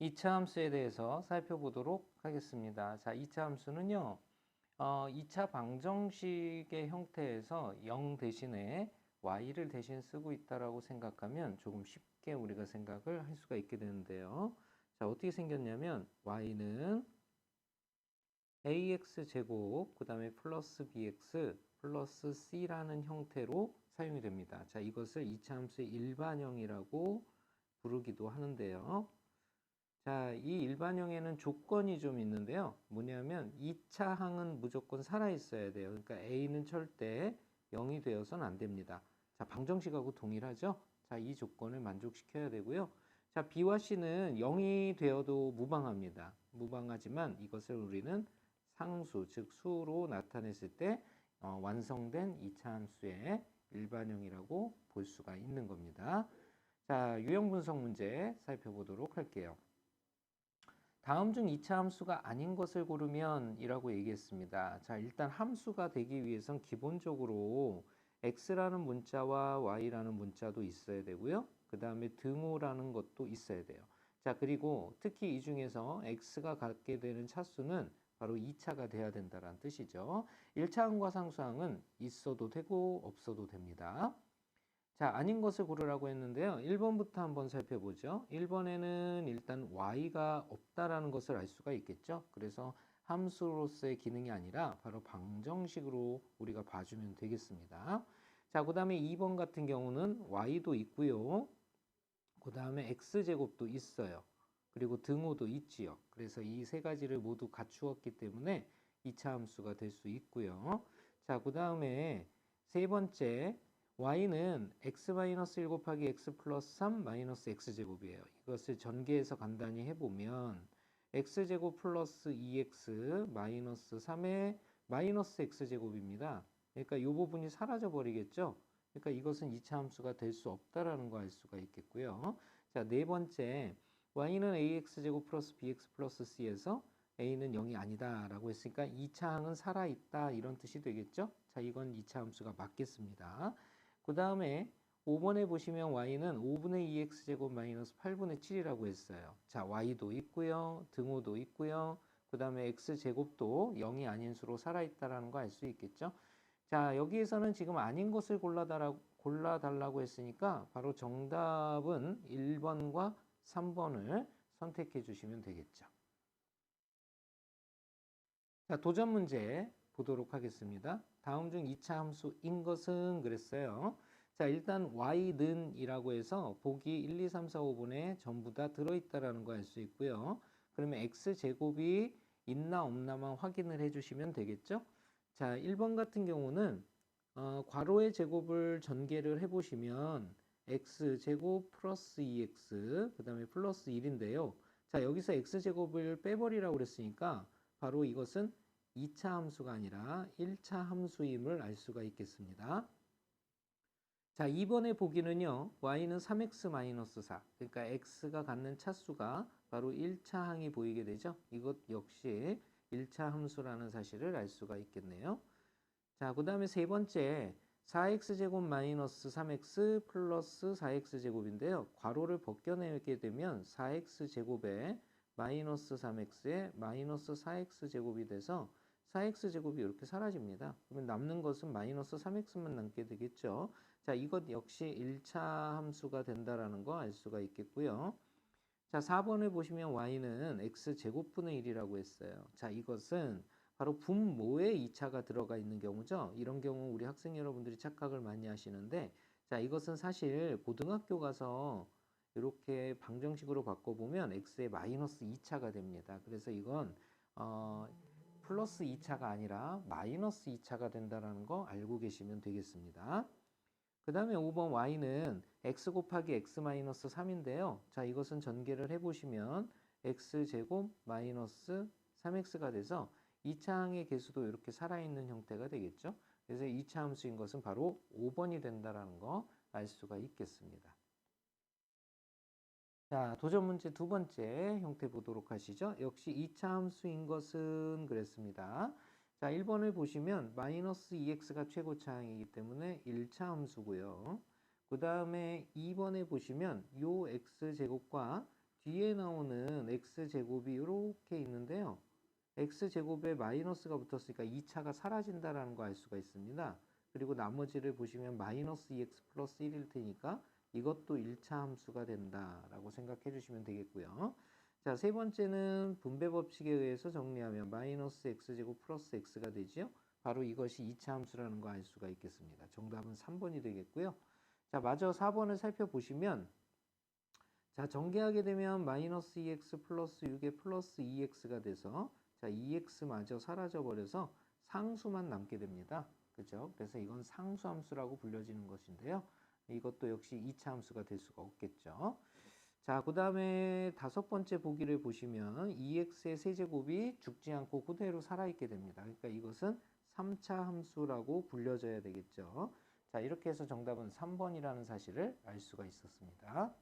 2차 함수에 대해서 살펴보도록 하겠습니다. 자, 2차 함수는요, 어, 2차 방정식의 형태에서 0 대신에 y를 대신 쓰고 있다라고 생각하면 조금 쉽게 우리가 생각을 할 수가 있게 되는데요. 자, 어떻게 생겼냐면 y는 ax 제곱 그 다음에 플러스 bx 플러스 c라는 형태로 사용이 됩니다. 자, 이것을 2차 함수의 일반형이라고 부르기도 하는데요. 자, 이 일반형에는 조건이 좀 있는데요. 뭐냐면 2차 항은 무조건 살아 있어야 돼요. 그러니까 a는 절대 0이 되어서는 안 됩니다. 자, 방정식하고 동일하죠? 자, 이 조건을 만족시켜야 되고요. 자, b와 c는 0이 되어도 무방합니다. 무방하지만 이것을 우리는 상수, 즉 수로 나타냈을 때 어, 완성된 2차 함수의 일반형이라고 볼 수가 있는 겁니다. 자, 유형 분석 문제 살펴보도록 할게요. 다음 중 2차 함수가 아닌 것을 고르면 이라고 얘기했습니다. 자, 일단 함수가 되기 위해선 기본적으로 x라는 문자와 y라는 문자도 있어야 되고요. 그 다음에 등호라는 것도 있어야 돼요. 자, 그리고 특히 이 중에서 x가 갖게 되는 차수는 바로 2차가 돼야 된다는 뜻이죠. 1차 항과 상수항은 있어도 되고 없어도 됩니다. 자, 아닌 것을 고르라고 했는데요. 1번부터 한번 살펴보죠. 1번에는 일단 y가 없다라는 것을 알 수가 있겠죠. 그래서 함수로서의 기능이 아니라 바로 방정식으로 우리가 봐주면 되겠습니다. 자, 그 다음에 2번 같은 경우는 y도 있고요. 그 다음에 x제곱도 있어요. 그리고 등호도 있지요. 그래서 이 세 가지를 모두 갖추었기 때문에 2차 함수가 될 수 있고요. 자, 그 다음에 세 번째 y는 x-1 곱하기 x 플러스 3 마이너스 x제곱이에요. 이것을 전개해서 간단히 해보면 x제곱 플러스 2x 마이너스 3의 마이너스 x제곱입니다. 그러니까 이 부분이 사라져 버리겠죠. 그러니까 이것은 2차 함수가 될 수 없다라는 거 알 수가 있겠고요. 자, 네 번째 y는 ax제곱 플러스 bx 플러스 c에서 a는 0이 아니다라고 했으니까 2차 항은 살아있다 이런 뜻이 되겠죠? 자, 이건 2차 함수가 맞겠습니다. 그 다음에 5번에 보시면 y는 5분의 2x제곱 마이너스 8분의 7이라고 했어요. 자, y도 있고요. 등호도 있고요. 그 다음에 x제곱도 0이 아닌 수로 살아있다라는 거 알 수 있겠죠? 자, 여기에서는 지금 아닌 것을 골라달라고, 골라달라고 했으니까 바로 정답은 1번과 3번을 선택해 주시면 되겠죠. 자, 도전 문제 보도록 하겠습니다. 다음 중 2차 함수인 것은 그랬어요. 자, 일단 y는 이라고 해서 보기 1, 2, 3, 4, 5분에 전부 다 들어있다라는 거 알 수 있고요. 그러면 x제곱이 있나 없나만 확인을 해주시면 되겠죠. 자, 1번 같은 경우는 어, 괄호의 제곱을 전개를 해보시면 x제곱 플러스 2x 그 다음에 플러스 1인데요. 자 여기서 x제곱을 빼버리라고 그랬으니까 바로 이것은 2차 함수가 아니라 1차 함수임을 알 수가 있겠습니다. 자 2번의 보기는요. y는 3x-4 그러니까 x가 갖는 차수가 바로 1차 항이 보이게 되죠. 이것 역시 1차 함수라는 사실을 알 수가 있겠네요. 자, 그 다음에 세 번째, 4x제곱 마이너스 3x 플러스 4x제곱인데요. 괄호를 벗겨내게 되면 4x제곱에 마이너스 3x에 마이너스 4x제곱이 돼서 4x제곱이 이렇게 사라집니다. 그러면 남는 것은 마이너스 3x만 남게 되겠죠. 자, 이것 역시 1차 함수가 된다라는 거 알 수가 있겠고요. 자, 4번을 보시면 y는 x제곱분의 1이라고 했어요. 자, 이것은 바로 분모에 2차가 들어가 있는 경우죠. 이런 경우 우리 학생 여러분들이 착각을 많이 하시는데 자 이것은 사실 고등학교 가서 이렇게 방정식으로 바꿔보면 x의 마이너스 2차가 됩니다. 그래서 이건 어, 플러스 2차가 아니라 마이너스 2차가 된다는 거 알고 계시면 되겠습니다. 그 다음에 5번 y는 x 곱하기 x 마이너스 3인데요. 자 이것은 전개를 해보시면 x제곱 마이너스 3x가 돼서 2차 항의 개수도 이렇게 살아있는 형태가 되겠죠. 그래서 2차 함수인 것은 바로 5번이 된다는 거 알 수가 있겠습니다. 자, 도전 문제 두 번째 형태 보도록 하시죠. 역시 2차 함수인 것은 그랬습니다. 자, 1번을 보시면 마이너스 2x가 최고차항이기 때문에 1차 함수고요. 그 다음에 2번에 보시면 요 x제곱과 뒤에 나오는 x제곱이 이렇게 있는데요. x제곱에 마이너스가 붙었으니까 2차가 사라진다라는 거 알 수가 있습니다. 그리고 나머지를 보시면 마이너스 2x 플러스 1일 테니까 이것도 1차 함수가 된다라고 생각해 주시면 되겠고요. 자, 세 번째는 분배 법칙에 의해서 정리하면 마이너스 x제곱 플러스 x가 되지요. 바로 이것이 2차 함수라는 거 알 수가 있겠습니다. 정답은 3번이 되겠고요. 자, 마저 4번을 살펴보시면 자, 전개하게 되면 마이너스 2x 플러스 6에 플러스 2x가 돼서 자, 2x마저 사라져 버려서 상수만 남게 됩니다. 그죠? 그래서 이건 상수함수라고 불려지는 것인데요. 이것도 역시 2차 함수가 될 수가 없겠죠. 자, 그 다음에 다섯 번째 보기를 보시면 2x의 세제곱이 죽지 않고 그대로 살아있게 됩니다. 그러니까 이것은 3차 함수라고 불려져야 되겠죠. 자, 이렇게 해서 정답은 3번이라는 사실을 알 수가 있었습니다.